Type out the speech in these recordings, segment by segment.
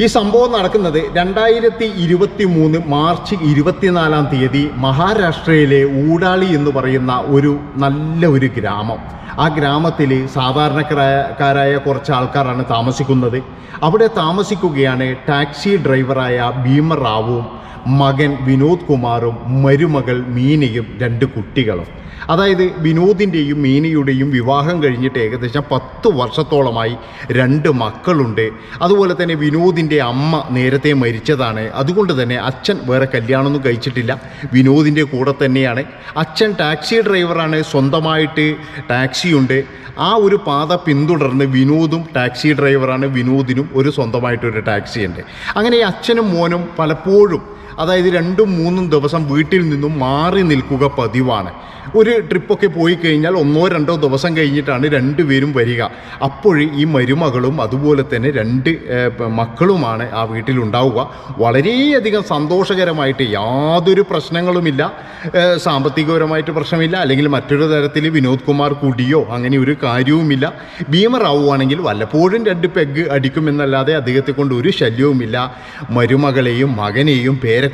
ഈ സംഭവം നടക്കുന്നത് രണ്ടായിരത്തി ഇരുപത്തി മൂന്ന് മാർച്ച് ഇരുപത്തിനാലാം തീയതി മഹാരാഷ്ട്രയിലെ ഊടാളി എന്ന് പറയുന്ന ഒരു നല്ല ഒരു ഗ്രാമം. ആ ഗ്രാമത്തിൽ സാധാരണക്കാരായ കുറച്ച് ആൾക്കാരാണ് താമസിക്കുന്നത്. അവിടെ താമസിക്കുകയാണ് ടാക്സി ഡ്രൈവറായ ഭീമ റാവുവും മകൻ വിനോദ് കുമാറും മരുമകൾ മീനയും രണ്ട് കുട്ടികളും. അതായത് വിനോദിന്റെയും മീനയുടെയും വിവാഹം കഴിഞ്ഞിട്ട് ഏകദേശം പത്ത് വർഷത്തോളമായി രണ്ട് മക്കളുണ്ട്. അതുപോലെ തന്നെ വിനോദിന്റെ അമ്മ നേരത്തെ മരിച്ചതാണ്. അതുകൊണ്ട് തന്നെ അച്ഛൻ വേറെ കല്യാണമൊന്നും കഴിച്ചിട്ടില്ല. വിനോദിന്റെ കൂടെ തന്നെയാണ്. അച്ഛൻ ടാക്സി ഡ്രൈവറാണ്. സ്വന്തമായിട്ട് ടാക്സിയുണ്ട്. ആ ഒരു പാത പിന്തുടർന്ന് വിനോദും ടാക്സി ഡ്രൈവറാണ് വിനോദിനും ഒരു സ്വന്തമായിട്ടൊരു ടാക്സി ഉണ്ട് അങ്ങനെ അച്ഛനും മോനും പലപ്പോഴും അതായത് രണ്ടും മൂന്നും ദിവസം വീട്ടിൽ നിന്നും മാറി നിൽക്കുക പതിവാണ്. ഒരു ട്രിപ്പൊക്കെ പോയി കഴിഞ്ഞാൽ ഒന്നോ രണ്ടോ ദിവസം കഴിഞ്ഞിട്ടാണ് രണ്ടുപേരും വരിക. അപ്പോൾ ഈ മരുമകളും അതുപോലെ തന്നെ രണ്ട് മക്കളുമാണ് ആ വീട്ടിലുണ്ടാവുക വളരെയധികം സന്തോഷകരമായിട്ട് യാതൊരു പ്രശ്നങ്ങളുമില്ല. സാമ്പത്തികപരമായിട്ട് പ്രശ്നമില്ല. അല്ലെങ്കിൽ മറ്റൊരു തരത്തിൽ വിനോദ് കുമാർ കുടിയോ അങ്ങനെ ഒരു കാര്യവുമില്ല. ഭീമർ ആവുകയാണെങ്കിൽ വല്ലപ്പോഴും രണ്ട് പെഗ് അടിക്കുമെന്നല്ലാതെ അദ്ദേഹത്തെ കൊണ്ട് ഒരു ശല്യവുമില്ല. മരുമകളെയും മകനെയും പേരക്കുട്ടികളെയും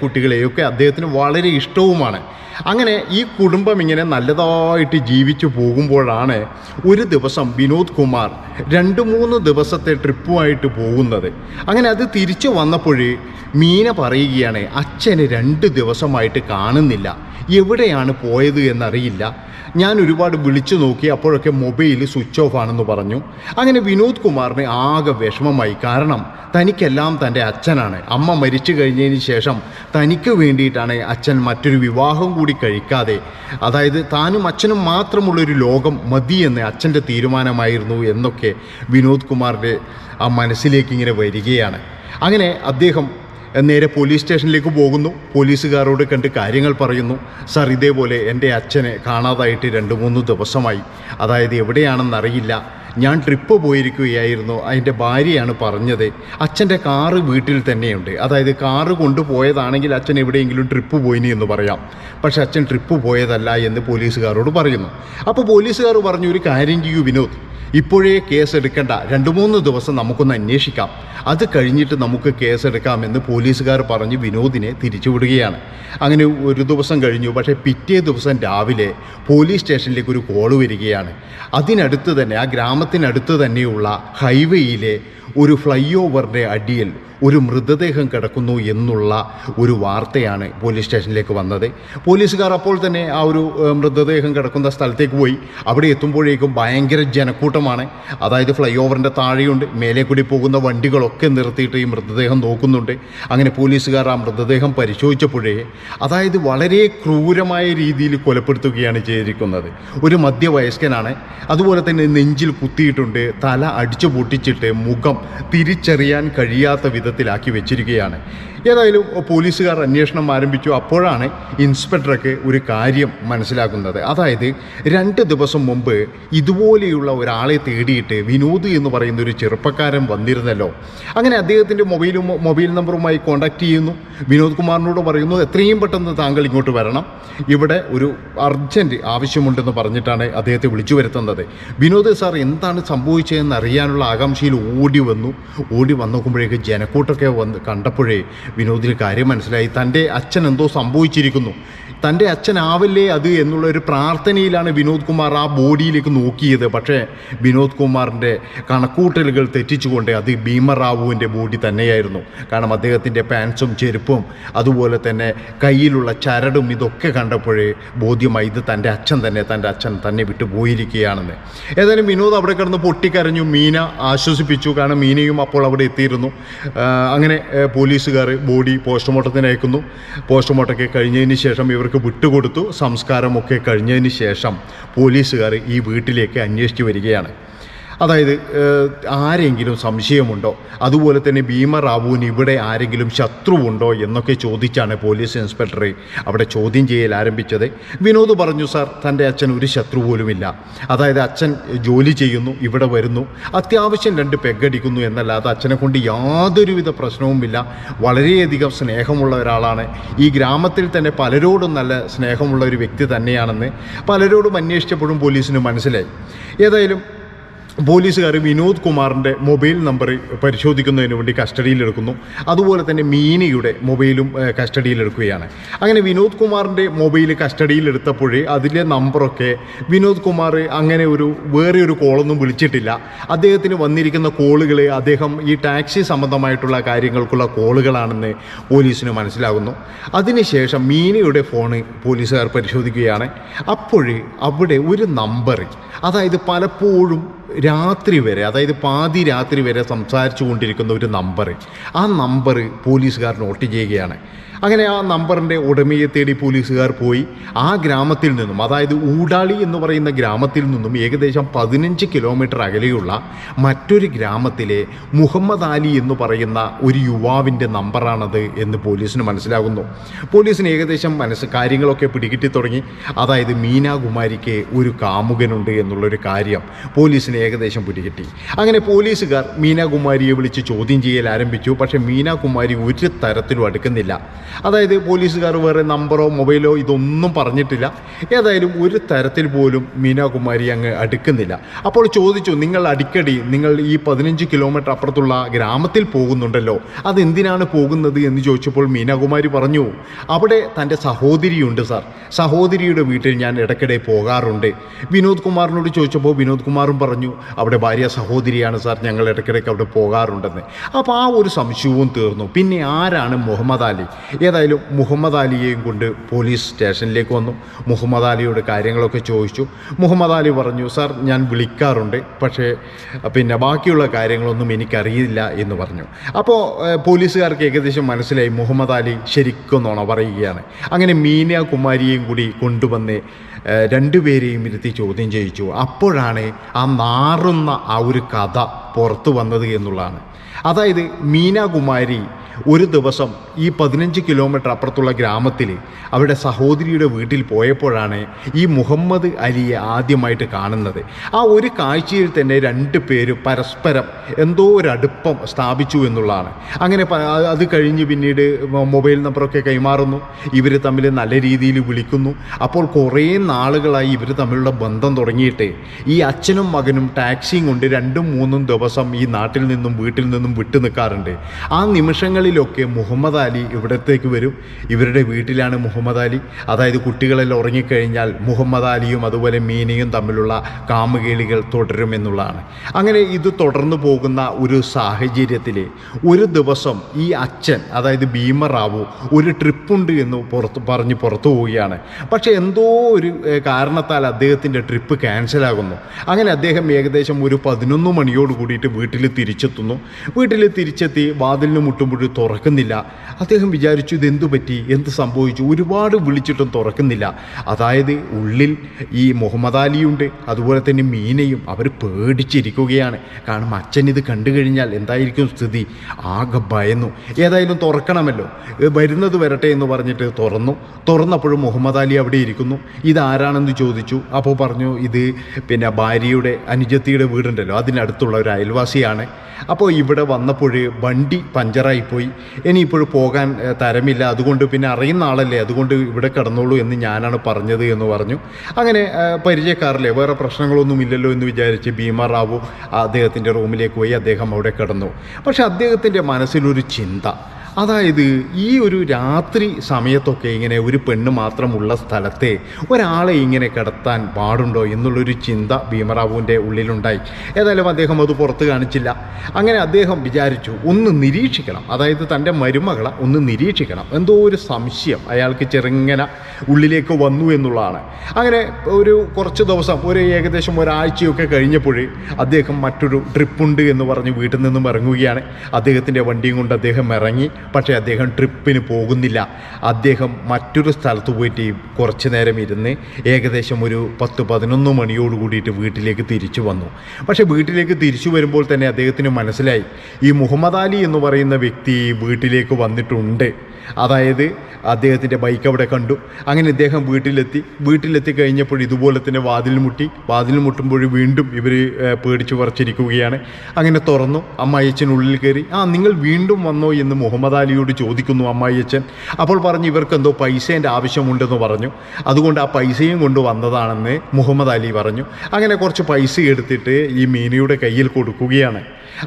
ഒക്കെ അദ്ദേഹത്തിന് വളരെ ഇഷ്ടവുമാണ്. അങ്ങനെ ഈ കുടുംബം ഇങ്ങനെ നല്ലതായിട്ട് ജീവിച്ചു പോകുമ്പോഴാണ് ഒരു ദിവസം വിനോദ് കുമാർ രണ്ട് മൂന്ന് ദിവസത്തെ ട്രിപ്പുമായിട്ട് പോകുന്നത്. അങ്ങനെ അത് തിരിച്ചു വന്നപ്പോഴേ മീന പറയുകയാണ് അച്ഛന് രണ്ട് ദിവസമായിട്ട് കാണുന്നില്ല. എവിടെയാണ് പോയത് എന്നറിയില്ല. ഞാൻ ഒരുപാട് വിളിച്ചു നോക്കി അപ്പോഴൊക്കെ മൊബൈൽ സ്വിച്ച് ഓഫ് ആണെന്ന് പറഞ്ഞു. അങ്ങനെ വിനോദ് കുമാറിന് ആകെ വിഷമമായി. കാരണം തനിക്കെല്ലാം തന്റെ അച്ഛനാണ്. അമ്മ മരിച്ചു കഴിഞ്ഞതിന് ശേഷം തനിക്ക് വേണ്ടിയിട്ടാണ് അച്ഛൻ മറ്റൊരു വിവാഹം കൂടി കഴിക്കാതെ. അതായത് താനും അച്ഛനും മാത്രമുള്ളൊരു ലോകം മതിയെന്ന് അച്ഛന്റെ തീരുമാനമായിരുന്നു എന്നൊക്കെ വിനോദ് കുമാറിന്റെ ആ മനസ്സിലേക്ക് ഇങ്ങനെ വരികയാണ്. അങ്ങനെ അദ്ദേഹം നേരെ പോലീസ് സ്റ്റേഷനിലേക്ക് പോകുന്നു. പോലീസുകാരോട് കണ്ട് കാര്യങ്ങൾ പറയുന്നു. സാർ ഇതേപോലെ എന്റെ അച്ഛനെ കാണാതായിട്ട് രണ്ട് മൂന്ന് ദിവസമായി. അതായത് എവിടെയാണെന്നറിയില്ല. ഞാൻ ട്രിപ്പ് പോയിരിക്കുകയായിരുന്നു. അതിന്റെ ഭാര്യയാണ് പറഞ്ഞത് അച്ഛന്റെ കാറ് വീട്ടിൽ തന്നെയുണ്ട്. അതായത് കാറ് കൊണ്ടുപോയതാണെങ്കിൽ അച്ഛൻ എവിടെയെങ്കിലും ട്രിപ്പ് പോയിനി എന്ന് പറയാം. പക്ഷെ അച്ഛൻ ട്രിപ്പ് പോയതല്ല എന്ന് പോലീസുകാരോട് പറയുന്നു. അപ്പോൾ പോലീസുകാർ പറഞ്ഞു ഒരു കാര്യം ചെയ്യൂ വിനോദ്. ഇപ്പോഴേ കേസ് എടുക്കണ്ട. രണ്ട് മൂന്ന് ദിവസം നമുക്കൊന്ന് അന്വേഷിക്കാം. അത് കഴിഞ്ഞിട്ട് നമുക്ക് കേസ് കേസെടുക്കാമെന്ന് പോലീസുകാർ പറഞ്ഞ് വിനോദിനെ തിരിച്ചുവിടുകയാണ്. അങ്ങനെ ഒരു ദിവസം കഴിഞ്ഞു. പക്ഷേ പിറ്റേ ദിവസം രാവിലെ പോലീസ് സ്റ്റേഷനിലേക്ക് ഒരു കോൾ വരികയാണ്. അതിനടുത്ത് തന്നെ ആ ഗ്രാമത്തിനടുത്ത് തന്നെയുള്ള ഹൈവേയിലെ ഒരു ഫ്ലൈ ഓവറിന്റെ അടിയിൽ ഒരു മൃതദേഹം കിടക്കുന്നു എന്നുള്ള ഒരു വാർത്തയാണ് പോലീസ് സ്റ്റേഷനിലേക്ക് വന്നത്. പോലീസുകാർ അപ്പോൾ തന്നെ ആ ഒരു മൃതദേഹം കിടക്കുന്ന സ്ഥലത്തേക്ക് പോയി. അവിടെ എത്തുമ്പോഴേക്കും ഭയങ്കര ജനക്കൂട്ടമാണ്. അതായത് ഫ്ലൈ ഓവറിന്റെ താഴെയുണ്ട്. മേലെ കൂടി പോകുന്ന വണ്ടികളൊക്കെ നിർത്തിയിട്ട് ഈ മൃതദേഹം നോക്കുന്നുണ്ട്. അങ്ങനെ പോലീസുകാർ ആ മൃതദേഹം പരിശോധിച്ചപ്പോഴേ അതായത് വളരെ ക്രൂരമായ രീതിയിൽ കൊലപ്പെടുത്തുകയാണ് ചെയ്തിരിക്കുന്നത്. ഒരു മധ്യവയസ്കനാണ്. അതുപോലെ തന്നെ നെഞ്ചിൽ കുത്തിയിട്ടുണ്ട്. തല അടിച്ചു പൊട്ടിച്ചിട്ട് മുഖം തിരിച്ചറിയാൻ കഴിയാത്ത വിധത്തിലാക്കി വെച്ചിരിക്കുകയാണ്. ഏതായാലും പോലീസുകാർ അന്വേഷണം ആരംഭിച്ചു. അപ്പോഴാണ് ഇൻസ്പെക്ടർക്ക് ഒരു കാര്യം മനസ്സിലാക്കുന്നത് അതായത് രണ്ട് ദിവസം മുമ്പ് ഇതുപോലെയുള്ള ഒരാളെ തേടിയിട്ട് വിനോദ് എന്ന് പറയുന്ന ഒരു ചെറുപ്പക്കാരൻ വന്നിരുന്നല്ലോ. അങ്ങനെ അദ്ദേഹത്തിന്റെ മൊബൈലും മൊബൈൽ നമ്പറുമായി കോൺടാക്ട് ചെയ്യുന്നു. വിനോദ് കുമാറിനോട് പറയുന്നു എത്രയും പെട്ടെന്ന് താങ്കൾ ഇങ്ങോട്ട് വരണം. ഇവിടെ ഒരു അർജന്റ് ആവശ്യമുണ്ടെന്ന് പറഞ്ഞിട്ടാണ് അദ്ദേഹത്തെ വിളിച്ചു വരുത്തുന്നത്. വിനോദ് സാർ എന്താണ് സംഭവിച്ചതെന്ന് അറിയാനുള്ള ആകാംക്ഷയിൽ ഓടി വന്നു. ഓടി വന്നോക്കുമ്പോഴേക്ക് ജനക്കൂട്ടൊക്കെ വന്ന് കണ്ടപ്പോഴേ വിനോദിന് കാര്യം മനസ്സിലായി. തന്റെ അച്ഛൻ എന്തോ സംഭവിച്ചിരിക്കുന്നു. തന്റെ അച്ഛനാവല്ലേ അത് എന്നുള്ള ഒരു പ്രാർത്ഥനയിലാണ് വിനോദ് കുമാർ ആ ബോഡിയിലേക്ക് നോക്കിയത്. പക്ഷേ വിനോദ് കുമാറിന്റെ കണക്കൂട്ടലുകൾ തെറ്റിച്ചുകൊണ്ട് അത് ഭീമറാവുവിന്റെ ബോഡി തന്നെയായിരുന്നു. കാരണം അദ്ദേഹത്തിന്റെ പാൻസും ചെരുപ്പും അതുപോലെ തന്നെ കയ്യിലുള്ള ചരടും ഇതൊക്കെ കണ്ടപ്പോഴേ ബോധ്യമായി ഇത് തന്റെ അച്ഛൻ തന്നെ തന്റെ അച്ഛൻ തന്നെ വിട്ടു പോയിരിക്കുകയാണെന്ന്. ഏതായാലും വിനോദ് അവിടെ കിടന്ന് പൊട്ടിക്കരഞ്ഞു. മീന ആശ്വസിപ്പിച്ചു. കാരണം മീനയും അപ്പോൾ അവിടെ എത്തിയിരുന്നു. അങ്ങനെ പോലീസുകാർ ബോഡി പോസ്റ്റ്മോർട്ടത്തിന് അയക്കുന്നു. പോസ്റ്റ്മോർട്ടമൊക്കെ കഴിഞ്ഞതിന് ശേഷം ഇവർക്ക് വിട്ടുകൊടുത്തു. സംസ്കാരമൊക്കെ കഴിഞ്ഞതിന് ശേഷം പോലീസുകാർ ഈ വീട്ടിലേക്ക് അന്വേഷിച്ച് വരികയാണ്. അതായത് ആരെങ്കിലും സംശയമുണ്ടോ? അതുപോലെ തന്നെ ഭീമ റാവുവിന് ഇവിടെ ആരെങ്കിലും ശത്രുവുണ്ടോ എന്നൊക്കെ ചോദിച്ചാണ് പോലീസ് ഇൻസ്പെക്ടറെ അവിടെ ചോദ്യം ചെയ്യൽ ആരംഭിച്ചത്. വിനോദ് പറഞ്ഞു സാർ തന്റെ അച്ഛൻ ഒരു ശത്രു പോലുമില്ല. അതായത് അച്ഛൻ ജോലി ചെയ്യുന്നു ഇവിടെ വരുന്നു. അത്യാവശ്യം രണ്ട് പെഗടിക്കുന്നു എന്നല്ലാതെ അച്ഛനെ കൊണ്ട് യാതൊരുവിധ പ്രശ്നവുമില്ല വളരെയധികം സ്നേഹമുള്ള ഒരാളാണ്. ഈ ഗ്രാമത്തിൽ തന്നെ പലരോടും നല്ല സ്നേഹമുള്ള ഒരു വ്യക്തി തന്നെയാണെന്ന് പലരോടും അന്വേഷിച്ചപ്പോഴും പോലീസിന് മനസ്സിലായി. ഏതായാലും പോലീസുകാർ വിനോദ് കുമാറിന്റെ മൊബൈൽ നമ്പർ പരിശോധിക്കുന്നതിന് വേണ്ടി കസ്റ്റഡിയിലെടുക്കുന്നു. അതുപോലെ തന്നെ മീനയുടെ മൊബൈലും കസ്റ്റഡിയിലെടുക്കുകയാണ്. അങ്ങനെ വിനോദ് കുമാറിന്റെ മൊബൈൽ കസ്റ്റഡിയിലെടുത്തപ്പോഴേ അതിലെ നമ്പറൊക്കെ വിനോദ് കുമാർ അങ്ങനെ ഒരു വേറെ ഒരു കോളൊന്നും വിളിച്ചിട്ടില്ല. അദ്ദേഹത്തിന് വന്നിരിക്കുന്ന കോളുകൾ അദ്ദേഹം ഈ ടാക്സി സംബന്ധമായിട്ടുള്ള കാര്യങ്ങൾക്കുള്ള കോളുകളാണെന്ന് പോലീസിന് മനസ്സിലാകുന്നു. അതിനുശേഷം മീനയുടെ ഫോണ് പോലീസുകാർ പരിശോധിക്കുകയാണ്. അപ്പോഴേ അവിടെ ഒരു നമ്പർ അതായത് പലപ്പോഴും രാത്രി വരെ അതായത് പാതി രാത്രി വരെ സംസാരിച്ചു കൊണ്ടിരിക്കുന്ന ഒരു നമ്പർ ആ നമ്പർ പോലീസുകാർ നോട്ട് ചെയ്യുകയാണ്. അങ്ങനെ ആ നമ്പറിന്റെ ഉടമയെ തേടി പോലീസുകാർ പോയി. ആ ഗ്രാമത്തിൽ നിന്നും അതായത് ഊടാളി എന്ന് പറയുന്ന ഗ്രാമത്തിൽ നിന്നും ഏകദേശം പതിനഞ്ച് കിലോമീറ്റർ അകലെയുള്ള മറ്റൊരു ഗ്രാമത്തിലെ മുഹമ്മദ് അലി എന്ന് പറയുന്ന ഒരു യുവാവിന്റെ നമ്പറാണത് എന്ന് പോലീസിന് മനസ്സിലാകുന്നു. പോലീസിന് ഏകദേശം മനസ്സ് കാര്യങ്ങളൊക്കെ പിടികിട്ടി തുടങ്ങി. അതായത് മീനാകുമാരിക്ക് ഒരു കാമുകനുണ്ട് എന്നുള്ളൊരു കാര്യം പോലീസിന് ഏകദേശം പിടികിട്ടി. അങ്ങനെ പോലീസുകാർ മീനാകുമാരിയെ വിളിച്ച് ചോദ്യം ചെയ്യൽ ആരംഭിച്ചു. പക്ഷേ മീനാകുമാരി ഒരു തരത്തിലും അടുക്കുന്നില്ല. അതായത് പോലീസുകാർ വേറെ നമ്പറോ മൊബൈലോ ഇതൊന്നും പറഞ്ഞിട്ടില്ല. ഏതായാലും ഒരു തരത്തിൽ പോലും മീനാകുമാരി അങ്ങ് അടുക്കുന്നില്ല. അപ്പോൾ ചോദിച്ചു നിങ്ങൾ അടിക്കടി നിങ്ങൾ ഈ പതിനഞ്ച് കിലോമീറ്റർ അപ്പുറത്തുള്ള ഗ്രാമത്തിൽ പോകുന്നുണ്ടല്ലോ. അതെന്തിനാണ് പോകുന്നത്? എന്ന് ചോദിച്ചപ്പോൾ മീനാകുമാരി പറഞ്ഞു അവിടെ തന്റെ സഹോദരിയുണ്ട് സാർ. സഹോദരിയുടെ വീട്ടിൽ ഞാൻ ഇടയ്ക്കിടെ പോകാറുണ്ട്. വിനോദ് കുമാറിനോട് ചോദിച്ചപ്പോൾ വിനോദ് കുമാറും പറഞ്ഞു അവിടെ ഭാര്യ സഹോദരിയാണ് സാർ. ഞങ്ങൾ ഇടയ്ക്കിടയ്ക്ക് അവിടെ പോകാറുണ്ടെന്ന്. അപ്പോൾ ആ ഒരു സംശയവും തീർന്നു. പിന്നെ ആരാണ് മുഹമ്മദ് അലി? ഏതായാലും മുഹമ്മദ് അലിയെയും കൊണ്ട് പോലീസ് സ്റ്റേഷനിലേക്ക് വന്നു. മുഹമ്മദ് അലിയോട് കാര്യങ്ങളൊക്കെ ചോദിച്ചു. മുഹമ്മദ് അലി പറഞ്ഞു സാർ ഞാൻ വിളിക്കാറുണ്ട്. പക്ഷേ പിന്നെ ബാക്കിയുള്ള കാര്യങ്ങളൊന്നും എനിക്കറിയില്ല എന്ന് പറഞ്ഞു. അപ്പോൾ പോലീസുകാർക്ക് ഏകദേശം മനസ്സിലായി മുഹമ്മദ് അലി ശരിക്കും പറയുകയാണ്. അങ്ങനെ മീന കുമാരിയെയും കൂടി കൊണ്ടുവന്ന് രണ്ടുപേരെയും ഇരുത്തി ചോദ്യം ചെയ്യിച്ചു. അപ്പോഴാണ് ആ നാറുന്ന ആ ഒരു കഥ പുറത്തു വന്നത് എന്നുള്ളതാണ്. അതായത് മീനാകുമാരി ഒരു ദിവസം ഈ പതിനഞ്ച് കിലോമീറ്റർ അപ്പുറത്തുള്ള ഗ്രാമത്തിൽ അവരുടെ സഹോദരിയുടെ വീട്ടിൽ പോയപ്പോഴാണ് ഈ മുഹമ്മദ് അലിയെ ആദ്യമായിട്ട് കാണുന്നത്. ആ ഒരു കാഴ്ചയിൽ തന്നെ രണ്ട് പേര് പരസ്പരം എന്തോ ഒരു അടുപ്പം സ്ഥാപിച്ചു എന്നുള്ളതാണ്. അങ്ങനെ അത് കഴിഞ്ഞ് പിന്നീട് മൊബൈൽ നമ്പറൊക്കെ കൈമാറുന്നു. ഇവർ തമ്മിൽ നല്ല രീതിയിൽ വിളിക്കുന്നു. അപ്പോൾ കുറേ നാളുകളായി ഇവർ തമ്മിലുള്ള ബന്ധം തുടങ്ങിയിട്ട് ഈ അച്ഛനും മകനും ടാക്സിയും കൊണ്ട് രണ്ടും മൂന്നും ദിവസം ഈ നാട്ടിൽ നിന്നും വീട്ടിൽ നിന്നും വിട്ടു നിൽക്കാറുണ്ട്. ആ നിമിഷങ്ങളിലൊക്കെ മുഹമ്മദ് അലി ഇവിടത്തേക്ക് വരും. ഇവരുടെ വീട്ടിലാണ് മുഹമ്മദ് അലി. അതായത് കുട്ടികളെല്ലാം ഉറങ്ങിക്കഴിഞ്ഞാൽ മുഹമ്മദ് അലിയും അതുപോലെ മീനയും തമ്മിലുള്ള കാമുകേളികൾ തുടരുമെന്നുള്ളതാണ് അങ്ങനെ ഇത് തുടർന്നു പോകുന്ന ഒരു സാഹചര്യത്തിൽ ഒരു ദിവസം ഈ അച്ഛൻ അതായത് ഭീമറാവു ഒരു ട്രിപ്പുണ്ട് എന്ന് പുറത്ത് പറഞ്ഞ് പുറത്തു പോവുകയാണ്. പക്ഷേ എന്തോ ഒരു കാരണത്താൽ അദ്ദേഹത്തിന്റെ ട്രിപ്പ് ക്യാൻസലാകുന്നു അങ്ങനെ അദ്ദേഹം ഏകദേശം ഒരു പതിനൊന്ന് മണിയോട് കൂടിയിട്ട് വീട്ടിൽ തിരിച്ചെത്തുന്നു. വീട്ടിൽ തിരിച്ചെത്തി വാതിലിന് മുട്ടുമ്പോൾ തുറക്കുന്നില്ല. അദ്ദേഹം വിചാരിച്ചു ഇതെന്തു പറ്റി? എന്ത് സംഭവിച്ചു? ഒരുപാട് വിളിച്ചിട്ടും തുറക്കുന്നില്ല. അതായത് ഉള്ളിൽ ഈ മുഹമ്മദ് അലിയുണ്ട് അതുപോലെ തന്നെ മീനയും അവർ പേടിച്ചിരിക്കുകയാണ്. കാരണം അച്ഛൻ ഇത് കണ്ടു കഴിഞ്ഞാൽ എന്തായിരിക്കും സ്ഥിതി? ആകെ ഭയന്നു. ഏതായാലും തുറക്കണമല്ലോ. വരുന്നത് വരട്ടെ എന്ന് പറഞ്ഞിട്ട് തുറന്നു. തുറന്നപ്പോഴും മുഹമ്മദ് അലി അവിടെ ഇരിക്കുന്നു. ഇതാരാണെന്ന് ചോദിച്ചു. അപ്പോൾ പറഞ്ഞു ഇത് പിന്നെ ഭാര്യയുടെ അനുജത്തിയുടെ വീടുണ്ടല്ലോ. അതിനടുത്തുള്ള ഒരു അയൽവാസിയാണ്. അപ്പോൾ ഇവിടെ വന്നപ്പോൾ വണ്ടി പഞ്ചറായിപ്പോയി. ഇനിയിപ്പോൾ പോകാൻ തരമില്ല. അതുകൊണ്ട് പിന്നെ അറിയുന്ന ആളല്ലേ? അതുകൊണ്ട് ഇവിടെ കിടന്നോളൂ എന്ന് ഞാനാണ് പറഞ്ഞത് എന്ന് പറഞ്ഞു. അങ്ങനെ പരിചയക്കാരല്ലേ വേറെ പ്രശ്നങ്ങളൊന്നും ഇല്ലല്ലോ എന്ന് വിചാരിച്ച് ഭീമ റാവു അദ്ദേഹത്തിന്റെ റൂമിലേക്ക് പോയി. അദ്ദേഹം അവിടെ കിടന്നു. പക്ഷെ അദ്ദേഹത്തിന്റെ മനസ്സിലൊരു ചിന്ത അതായത് ഈ ഒരു രാത്രി സമയത്തൊക്കെ ഇങ്ങനെ ഒരു പെണ്ണ് മാത്രമുള്ള സ്ഥലത്തെ ഒരാളെ ഇങ്ങനെ കിടത്താൻ പാടുണ്ടോ എന്നുള്ളൊരു ചിന്ത ഭീമറാവുവിന്റെ ഉള്ളിലുണ്ടായി. ഏതായാലും അദ്ദേഹം അത് പുറത്ത് കാണിച്ചില്ല. അങ്ങനെ അദ്ദേഹം വിചാരിച്ചു ഒന്ന് നിരീക്ഷിക്കണം. അതായത് തന്റെ മരുമകളെ ഒന്ന് നിരീക്ഷിക്കണം. എന്തോ ഒരു സംശയം അയാൾക്ക് ചെറുങ്ങനെ ഉള്ളിലേക്ക് വന്നു എന്നുള്ളതാണ്. അങ്ങനെ ഒരു കുറച്ച് ദിവസം ഒരു ഏകദേശം ഒരാഴ്ചയൊക്കെ കഴിഞ്ഞപ്പോൾ അദ്ദേഹം മറ്റൊരു ട്രിപ്പുണ്ട് എന്ന് പറഞ്ഞ് വീട്ടിൽ നിന്നും ഇറങ്ങുകയാണ്. അദ്ദേഹത്തിന്റെ വണ്ടിയും കൊണ്ട് അദ്ദേഹം ഇറങ്ങി. പക്ഷേ അദ്ദേഹം ട്രിപ്പിന് പോകുന്നില്ല. അദ്ദേഹം മറ്റൊരു സ്ഥലത്ത് പോയിട്ട് കുറച്ച് നേരം ഇരുന്ന് ഏകദേശം ഒരു പത്ത് പതിനൊന്ന് മണിയോട് കൂടിയിട്ട് വീട്ടിലേക്ക് തിരിച്ചു വന്നു. പക്ഷേ വീട്ടിലേക്ക് തിരിച്ചു വരുമ്പോൾ തന്നെ അദ്ദേഹത്തിന് മനസ്സിലായി. ഈ മുഹമ്മദ് അലി എന്ന് പറയുന്ന വ്യക്തി വീട്ടിലേക്ക് വന്നിട്ടുണ്ട്. അതായത് അദ്ദേഹത്തിന്റെ ബൈക്ക് അവിടെ കണ്ടു. അങ്ങനെ ഇദ്ദേഹം വീട്ടിലെത്തി. വീട്ടിലെത്തി കഴിഞ്ഞപ്പോൾ ഇതുപോലെ തന്നെ വാതിൽ മുട്ടി. വാതിൽ മുട്ടുമ്പോൾ വീണ്ടും ഇവർ പേടിച്ച് പറിച്ചിരിക്കുകയാണ് അങ്ങനെ തുറന്നു. അമ്മ അയച്ചിനുള്ളിൽ കയറി ആ നിങ്ങൾ വീണ്ടും വന്നോ എന്ന് മുഹമ്മദ് അലിയോട് ചോദിക്കുന്നു അമ്മായിയച്ഛൻ. അപ്പോൾ പറഞ്ഞു ഇവർക്ക് എന്തോ പൈസേന്റെ ആവശ്യമുണ്ടെന്ന് പറഞ്ഞു. അതുകൊണ്ട് ആ പൈസയും കൊണ്ട് വന്നതാണെന്ന് മുഹമ്മദ് അലി പറഞ്ഞു. അങ്ങനെ കുറച്ച് പൈസ എടുത്തിട്ട് ഈ മീനയുടെ കയ്യിൽ കൊടുക്കുകയാണ്.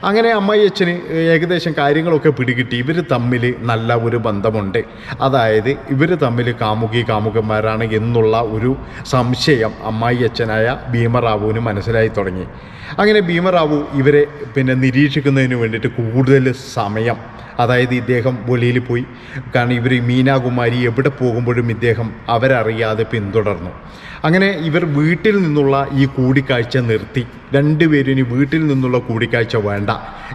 അങ്ങനെ അമ്മായിയച്ഛന് ഏകദേശം കാര്യങ്ങളൊക്കെ പിടികിട്ടി. ഇവർ തമ്മിൽ നല്ല ഒരു ബന്ധമുണ്ട്. അതായത് ഇവർ തമ്മിൽ കാമുകി കാമുകന്മാരാണ് എന്നുള്ള ഒരു സംശയം അമ്മായിയച്ഛനായ ഭീമറാവുവിന് മനസ്സിലായി തുടങ്ങി. അങ്ങനെ ഭീമറാവു ഇവരെ പിന്നെ നിരീക്ഷിക്കുന്നതിന് വേണ്ടിയിട്ട് കൂടുതൽ സമയം അതായത് ഇദ്ദേഹം വെളിയിൽ പോയി. കാരണം ഇവർ മീനാകുമാരി എവിടെ പോകുമ്പോഴും ഇദ്ദേഹം അവരറിയാതെ പിന്തുടർന്നു. അങ്ങനെ ഇവർ വീട്ടിൽ നിന്നുള്ള ഈ കൂടിക്കാഴ്ച നിർത്തി. രണ്ടുപേരും വീട്ടിൽ നിന്നുള്ള കൂടിക്കാഴ്ച വേണ്ട.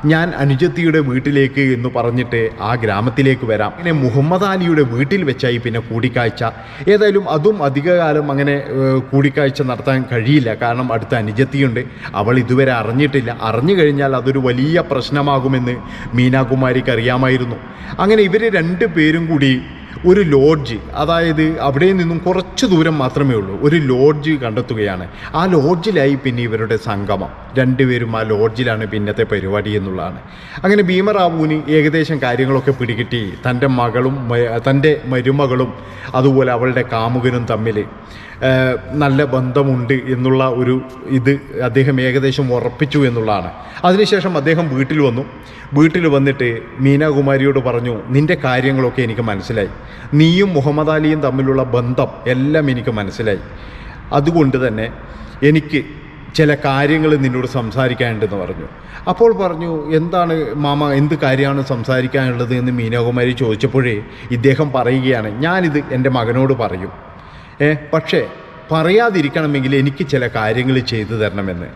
ഞാൻ അനുജത്തിയുടെ വീട്ടിലേക്ക് എന്ന് പറഞ്ഞിട്ട് ആ ഗ്രാമത്തിലേക്ക് വരാം. അങ്ങനെ മുഹമ്മദ് അലിയുടെ വീട്ടിൽ വെച്ചായി പിന്നെ കൂടിക്കാഴ്ച. ഏതായാലും അതും അധികകാലം അങ്ങനെ കൂടിക്കാഴ്ച നടത്താൻ കഴിയില്ല. കാരണം അടുത്ത അനുജത്തിയുണ്ട്. അവൾ ഇതുവരെ അറിഞ്ഞിട്ടില്ല. അറിഞ്ഞു കഴിഞ്ഞാൽ അതൊരു വലിയ പ്രശ്നമാകുമെന്ന് മീനാകുമാരിക്ക് അറിയാമായിരുന്നു. അങ്ങനെ ഇവർ രണ്ടു പേരും കൂടി ഒരു ലോഡ്ജ് അതായത് അവിടെ നിന്നും കുറച്ച് ദൂരം മാത്രമേ ഉള്ളൂ ഒരു ലോഡ്ജ് കണ്ടെത്തുകയാണ്. ആ ലോഡ്ജിലായി പിന്നെ ഇവരുടെ സംഗമം. രണ്ടുപേരും ആ ലോഡ്ജിലാണ് പിന്നത്തെ പരിപാടി എന്നുള്ളതാണ്. അങ്ങനെ ഭീമറാവുവിന് ഏകദേശം കാര്യങ്ങളൊക്കെ പിടികിട്ടി. തന്റെ മകളും തന്റെ മരുമകളും അതുപോലെ അവളുടെ കാമുകനും തമ്മിൽ നല്ല ബന്ധമുണ്ട് എന്നുള്ള ഒരു ഇത് അദ്ദേഹം ഏകദേശം ഉറപ്പിച്ചു എന്നുള്ളതാണ്. അതിനുശേഷം അദ്ദേഹം വീട്ടിൽ വന്നു. വീട്ടിൽ വന്നിട്ട് മീനാകുമാരിയോട് പറഞ്ഞു നിന്റെ കാര്യങ്ങളൊക്കെ എനിക്ക് മനസ്സിലായി. നീയും മുഹമ്മദ് അലിയും തമ്മിലുള്ള ബന്ധം എല്ലാം എനിക്ക് മനസ്സിലായി. അതുകൊണ്ട് തന്നെ എനിക്ക് ചില കാര്യങ്ങൾ നിന്നോട് സംസാരിക്കാനുണ്ടെന്ന് പറഞ്ഞു. അപ്പോൾ പറഞ്ഞു എന്താണ് മാമ എന്ത് കാര്യമാണ് സംസാരിക്കാനുള്ളത്? എന്ന് മീനാകുമാരി ചോദിച്ചപ്പോഴേ ഇദ്ദേഹം പറയുകയാണ് ഞാനിത് എന്റെ മകനോട് പറയും. ഏ പക്ഷേ പറയാതിരിക്കണമെങ്കിൽ എനിക്ക് ചില കാര്യങ്ങൾ ചെയ്തു തരണമെന്ന്.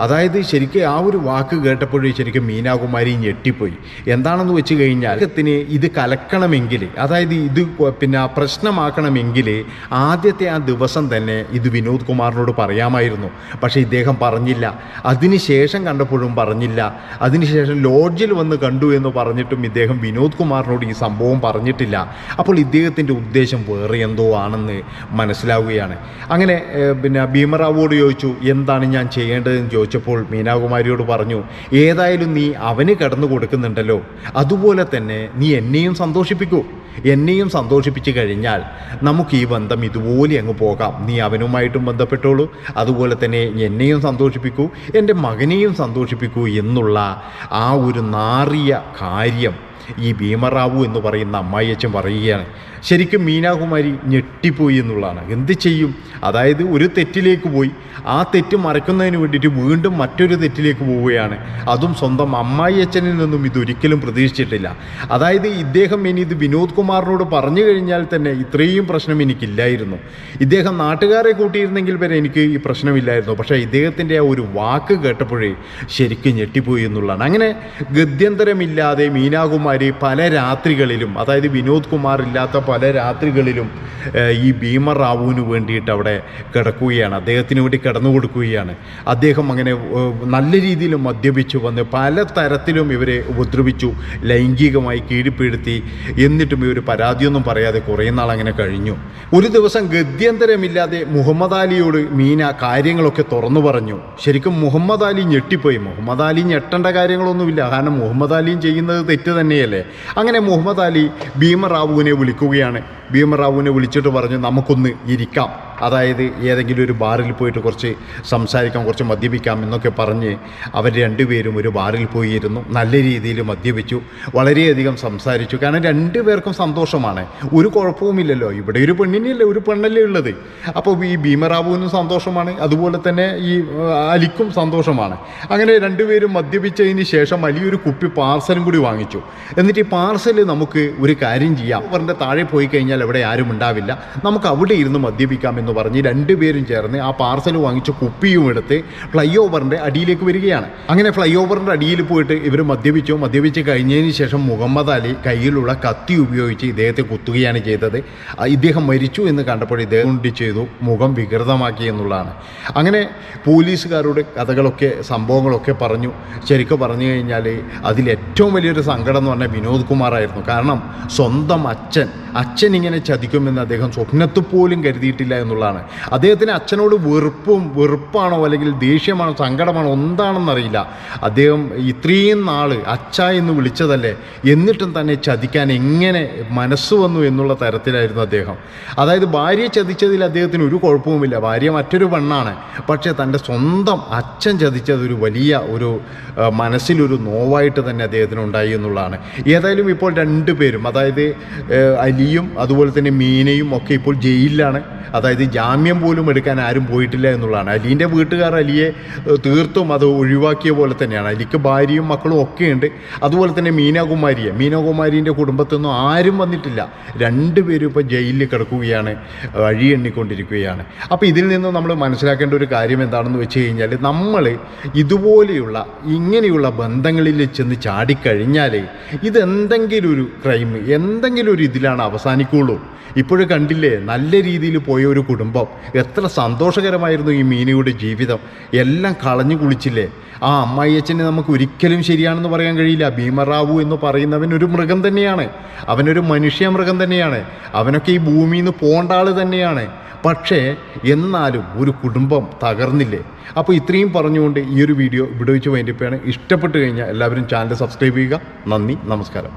അതായത് ശരിക്കും ആ ഒരു വാക്ക് കേട്ടപ്പോഴേ ശരിക്കും മീനാകുമാരി ഞെട്ടിപ്പോയി. എന്താണെന്ന് വെച്ച് കഴിഞ്ഞാൽ അദ്ദേഹത്തിന് ഇത് കലക്കണമെങ്കിൽ അതായത് ഇത് പിന്നെ പ്രശ്നമാക്കണമെങ്കിൽ ആദ്യത്തെ ആ ദിവസം തന്നെ ഇത് വിനോദ് കുമാറിനോട് പറയാമായിരുന്നു. പക്ഷേ ഇദ്ദേഹം പറഞ്ഞില്ല. അതിനുശേഷം കണ്ടപ്പോഴും പറഞ്ഞില്ല. അതിനുശേഷം ലോഡ്ജിൽ വന്ന് കണ്ടു എന്ന് പറഞ്ഞിട്ടും ഇദ്ദേഹം വിനോദ് കുമാറിനോട് ഈ സംഭവം പറഞ്ഞിട്ടില്ല. അപ്പോൾ ഇദ്ദേഹത്തിന്റെ ഉദ്ദേശം വേറെ എന്തോ ആണെന്ന് മനസ്സിലാവുകയാണ്. അങ്ങനെ പിന്നെ ഭീമറാവോട് ചോദിച്ചു എന്താണ് ഞാൻ ചെയ്യേണ്ടതെന്ന് ചോദിച്ചപ്പോൾ മീനാകുമാരിയോട് പറഞ്ഞു ഏതായാലും നീ അവന് കടന്നു കൊടുക്കുന്നുണ്ടല്ലോ. അതുപോലെ തന്നെ നീ എന്നെയും സന്തോഷിപ്പിക്കൂ. എന്നെയും സന്തോഷിപ്പിച്ചു കഴിഞ്ഞാൽ നമുക്ക് ഈ ബന്ധം ഇതുപോലെ അങ്ങ് പോകാം. നീ അവനുമായിട്ടും ബന്ധപ്പെട്ടോളൂ. അതുപോലെ തന്നെ എന്നെയും സന്തോഷിപ്പിക്കൂ എന്റെ മകനെയും സന്തോഷിപ്പിക്കൂ എന്നുള്ള ആ ഒരു നാറിയ കാര്യം ഈ ഭീമറാവു എന്ന് പറയുന്ന അമ്മായിയച്ചൻ പറയുകയാണ് ശരിക്കും മീനാകുമാരി ഞെട്ടിപ്പോയി എന്നുള്ളതാണ്. എന്ത് ചെയ്യും? അതായത് ഒരു തെറ്റിലേക്ക് പോയി. ആ തെറ്റ് മറയ്ക്കുന്നതിന് വേണ്ടിയിട്ട് വീണ്ടും മറ്റൊരു തെറ്റിലേക്ക് പോവുകയാണ്. അതും സ്വന്തം അമ്മായിയച്ഛനിൽ നിന്നും ഇതൊരിക്കലും പ്രതീക്ഷിച്ചിട്ടില്ല. അതായത് ഇദ്ദേഹം ഇനി ഇത് വിനോദ് കുമാറിനോട് പറഞ്ഞു കഴിഞ്ഞാൽ തന്നെ ഇത്രയും പ്രശ്നം എനിക്കില്ലായിരുന്നു. ഇദ്ദേഹം നാട്ടുകാരെ കൂട്ടിയിരുന്നെങ്കിൽ വരെ എനിക്ക് ഈ പ്രശ്നമില്ലായിരുന്നു. പക്ഷേ ഇദ്ദേഹത്തിന്റെ ആ ഒരു വാക്ക് കേട്ടപ്പോഴേ ശരിക്കും ഞെട്ടിപ്പോയി എന്നുള്ളതാണ്. അങ്ങനെ ഗത്യന്തരമില്ലാതെ മീനാകുമാരി പല രാത്രികളിലും അതായത് വിനോദ് കുമാർ ഇല്ലാത്ത പല രാത്രികളിലും ഈ ഭീമർ റാവുവിന് വേണ്ടിയിട്ട് അവിടെ കിടക്കുകയാണ്. അദ്ദേഹത്തിന് വേണ്ടി കിടന്നു കൊടുക്കുകയാണ്. അദ്ദേഹം അങ്ങനെ നല്ല രീതിയിൽ മദ്യപിച്ചു വന്ന് പല തരത്തിലും ഇവരെ ഉപദ്രവിച്ചു ലൈംഗികമായി കീഴ്പ്പെടുത്തി. എന്നിട്ടും ഇവർ പരാതിയൊന്നും പറയാതെ കുറേ നാൾ അങ്ങനെ കഴിഞ്ഞു. ഒരു ദിവസം ഗത്യന്തരമില്ലാതെ മുഹമ്മദ് അലിയോട് മീന കാര്യങ്ങളൊക്കെ തുറന്നു പറഞ്ഞു. ശരിക്കും മുഹമ്മദ് അലി ഞെട്ടിപ്പോയി. മുഹമ്മദ് അലി ഞെട്ടേണ്ട കാര്യങ്ങളൊന്നുമില്ല. കാരണം മുഹമ്മദ് അലിയും ചെയ്യുന്നത് തെറ്റ് തന്നെയല്ലേ അങ്ങനെ മുഹമ്മദ് അലി ഭീമറാവുവിനെ വിളിക്കുകയാണ്. ഭീമറാവുവിനെ വിളിച്ചിട്ട് പറഞ്ഞു നമുക്കൊന്ന് ഇരിക്കാം. അതായത് ഏതെങ്കിലും ഒരു ബാറിൽ പോയിട്ട് കുറച്ച് സംസാരിക്കാം കുറച്ച് മദ്യപിക്കാം എന്നൊക്കെ പറഞ്ഞ് അവർ രണ്ടുപേരും ഒരു ബാറിൽ പോയിരുന്നു. നല്ല രീതിയിൽ മദ്യപിച്ചു വളരെയധികം സംസാരിച്ചു. കാരണം രണ്ടുപേർക്കും സന്തോഷമാണ്. ഒരു കുഴപ്പവുമില്ലല്ലോ. ഇവിടെ ഒരു പെണ്ണിനെയല്ലേ ഒരു പെണ്ണല്ലേ ഉള്ളത്? അപ്പോൾ ഈ ഭീമറാവുവിനും സന്തോഷമാണ്. അതുപോലെ തന്നെ ഈ അലിക്കും സന്തോഷമാണ്. അങ്ങനെ രണ്ടുപേരും മദ്യപിച്ചതിന് ശേഷം അലി ഒരു കുപ്പി പാർസലും കൂടി വാങ്ങിച്ചു. എന്നിട്ട് ഈ പാർസൽ നമുക്ക് ഒരു കാര്യം ചെയ്യാം. അവരുടെ താഴെ പോയി കഴിഞ്ഞാൽ അവിടെ ആരും ഉണ്ടാവില്ല. നമുക്ക് അവിടെ ഇരുന്ന് മദ്യപിക്കാം എന്ന് പറഞ്ഞ് രണ്ടുപേരും ചേർന്ന് ആ പാർസൽ വാങ്ങിച്ച കുപ്പിയും എടുത്ത് ഫ്ലൈ ഓവറിന്റെ അടിയിലേക്ക് വരികയാണ്. അങ്ങനെ ഫ്ലൈ ഓവറിന്റെ അടിയിൽ പോയിട്ട് ഇവർ മദ്യപിച്ചു. മദ്യപിച്ച് കഴിഞ്ഞതിന് ശേഷം മുഹമ്മദ് അലി കയ്യിലുള്ള കത്തി ഉപയോഗിച്ച് ഇദ്ദേഹത്തെ കുത്തുകയാണ് ചെയ്തത്. ഇദ്ദേഹം മരിച്ചു എന്ന് കണ്ടപ്പോൾ ഇദ്ദേഹം കൊണ്ട് ചെയ്തു. മുഖം വികൃതമാക്കി എന്നുള്ളതാണ്. അങ്ങനെ പോലീസുകാരോട് കഥകളൊക്കെ സംഭവങ്ങളൊക്കെ പറഞ്ഞു. ശരിക്കും പറഞ്ഞു കഴിഞ്ഞാൽ അതിലേറ്റവും വലിയൊരു സങ്കടം എന്ന് പറഞ്ഞാൽ വിനോദ് കുമാറായിരുന്നു. കാരണം സ്വന്തം അച്ഛൻ അച്ഛൻ ഇങ്ങനെ ചതിക്കുമെന്ന് അദ്ദേഹം സ്വപ്നത്തിൽ പോലും കരുതിയിട്ടില്ല എന്നുള്ളതാണ് അദ്ദേഹത്തിന് അച്ഛനോട് വെറുപ്പും വെറുപ്പാണോ അല്ലെങ്കിൽ ദേഷ്യമാണോ സങ്കടമാണോ എന്താണെന്നറിയില്ല. അദ്ദേഹം ഇത്രയും നാൾ അച്ഛ എന്ന് വിളിച്ചതല്ലേ? എന്നിട്ടും തന്നെ ചതിക്കാൻ എങ്ങനെ മനസ്സ് വന്നു എന്നുള്ള തരത്തിലായിരുന്നു അദ്ദേഹം. അതായത് ഭാര്യയെ ചതിച്ചതിൽ അദ്ദേഹത്തിന് ഒരു കുഴപ്പവുമില്ല. ഭാര്യ മറ്റൊരു പെണ്ണാണ്. പക്ഷേ തന്റെ സ്വന്തം അച്ഛൻ ചതിച്ചത് ഒരു വലിയ ഒരു മനസ്സിലൊരു നോവായിട്ട് തന്നെ അദ്ദേഹത്തിന് ഉണ്ടായി എന്നുള്ളതാണ്. ഏതായാലും ഇപ്പോൾ രണ്ടുപേരും അതായത് അലിയും അതുപോലെ തന്നെ മീനയും ഒക്കെ ഇപ്പോൾ ജയിലിലാണ്. അതായത് ജാമ്യം പോലും എടുക്കാൻ ആരും പോയിട്ടില്ല എന്നുള്ളതാണ്. അലീന്റെ വീട്ടുകാർ അലിയെ തീർത്തും അത് ഒഴിവാക്കിയ പോലെ തന്നെയാണ്. അലിക്ക് ഭാര്യയും മക്കളും ഒക്കെയുണ്ട്. അതുപോലെ തന്നെ മീനാകുമാരിയെ. മീനാകുമാരിന്റെ കുടുംബത്തിൽ നിന്നും ആരും വന്നിട്ടില്ല. രണ്ട് രണ്ടുപേരും ഇപ്പോൾ ജയിലിൽ കിടക്കുകയാണ് വഴി എണ്ണിക്കൊണ്ടിരിക്കുകയാണ്. അപ്പോൾ ഇതിൽ നിന്ന് നമ്മൾ മനസ്സിലാക്കേണ്ട ഒരു കാര്യം എന്താണെന്ന് വെച്ച് കഴിഞ്ഞാൽ നമ്മൾ ഇതുപോലെയുള്ള ഇങ്ങനെയുള്ള ബന്ധങ്ങളിൽ ചെന്ന് ചാടിക്കഴിഞ്ഞാൽ ഇതെന്തെങ്കിലും ഒരു ക്രൈം എന്തെങ്കിലും ഒരു ഇതിലാണ് അവസാനിക്കുള്ളൂ. ഇപ്പോഴും കണ്ടില്ലേ നല്ല രീതിയിൽ പോയ ഒരു കുടുംബം. എത്ര സന്തോഷകരമായിരുന്നു ഈ മീനയുടെ ജീവിതം. എല്ലാം കളഞ്ഞു കുളിച്ചില്ലേ? ആ അമ്മായിയച്ഛനെ നമുക്ക് ഒരിക്കലും ശരിയാണെന്ന് പറയാൻ കഴിയില്ല. ഭീമറാവു എന്ന് പറയുന്നവൻ ഒരു മൃഗം തന്നെയാണ്. അവനൊരു മനുഷ്യ മൃഗം തന്നെയാണ്. അവനൊക്കെ ഈ ഭൂമിയിൽ നിന്ന് പോണ്ട ആൾ തന്നെയാണ്. പക്ഷേ എന്നാലും ഒരു കുടുംബം തകർന്നില്ലേ? അപ്പോൾ ഇത്രയും പറഞ്ഞുകൊണ്ട് ഈ ഒരു വീഡിയോ ഇവിടെ വെച്ച് വേണ്ടിയപ്പോഴാണ് ഇഷ്ടപ്പെട്ട് കഴിഞ്ഞാൽ എല്ലാവരും ചാനൽ സബ്സ്ക്രൈബ് ചെയ്യുക. നന്ദി നമസ്കാരം.